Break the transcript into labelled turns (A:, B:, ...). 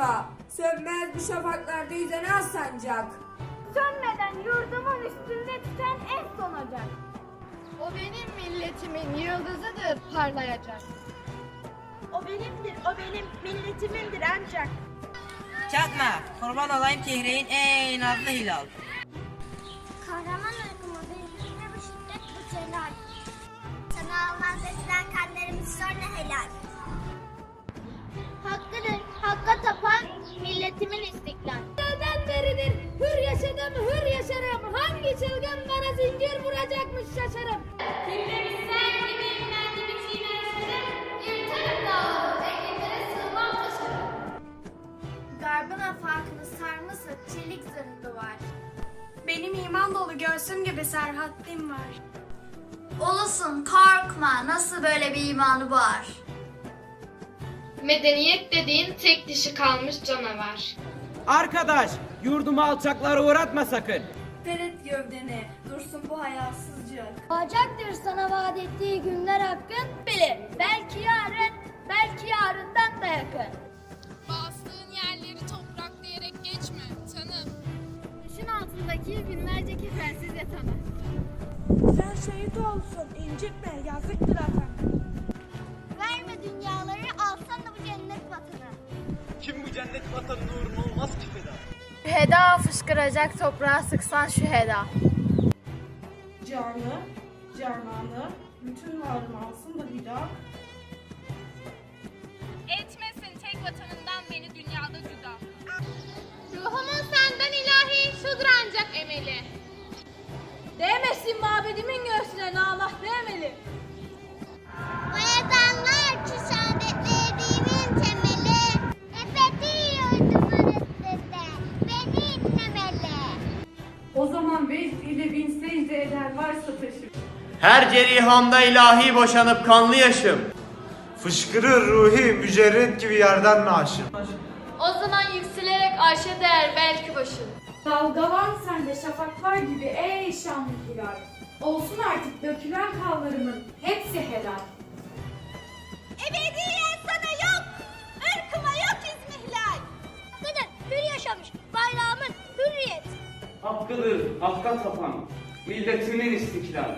A: korkma. Sönmez bu şafaklarda yüzen az sancak.
B: Sönmeden yurdumun üstünde tüten en sonacak. O benim milletimin yıldızıdır parlayacak.
C: O benimdir, o benim milletimindir ancak.
D: Çakma, kurban olayım Tihre'in en nazlı hilal.
B: Şaşarım. Kimleri sen gibi inlendi bir çiğnersizim. Yırtarım dağları, enginlere sığmam taşarım.
C: Garbın afakını sarmışsa çelik zırhlı var.
E: Benim iman dolu göğsüm gibi serhatlim var.
F: Ulusun korkma nasıl böyle bir imanı var.
B: Medeniyet dediğin tek dişi kalmış canavar.
G: Arkadaş, yurdumu alçaklara uğratma sakın.
E: Deret gövdeni, dursun bu hayasızcık.
B: Olacaktır sana vaat ettiği günler hakkın bilir. Belki yarın, belki yarından da yakın.
H: Bastığın yerleri topraklayarak geçme tanım.
B: Düşün altındaki binlerce kefensiz yatanı.
C: Sen şehit olsun, incitme, yazıktır atan.
F: Verme dünyaları alsan da bu cennet vatanı.
I: Kim bu cennet vatanın uğruna olmaz ki feda?
B: Heda fışkıracak toprağa sıksan şu heda.
E: Canı, cananı, bütün varım alsın da hüda.
H: Etmesin tek vatanından beni dünyada cüda.
B: Ruhumun senden ilahi şudur ancak emeli. Değmesin mabedimin göğsüne namah değmeli.
F: Bu
E: O zaman vecd ile bin secde eder varsa taşır.
I: Her cerihanda ilahi boşanıp kanlı yaşım. Fışkırır ruhi mücerret gibi yerden naşım.
B: O zaman yükselerek arşa değer belki başın.
E: Dalgalan sende şafaklar gibi ey şanlı hilal. Olsun artık dökülen kanlarımın hepsi helal.
J: Hakkıdır, hakka tapan, milletimin istiklal.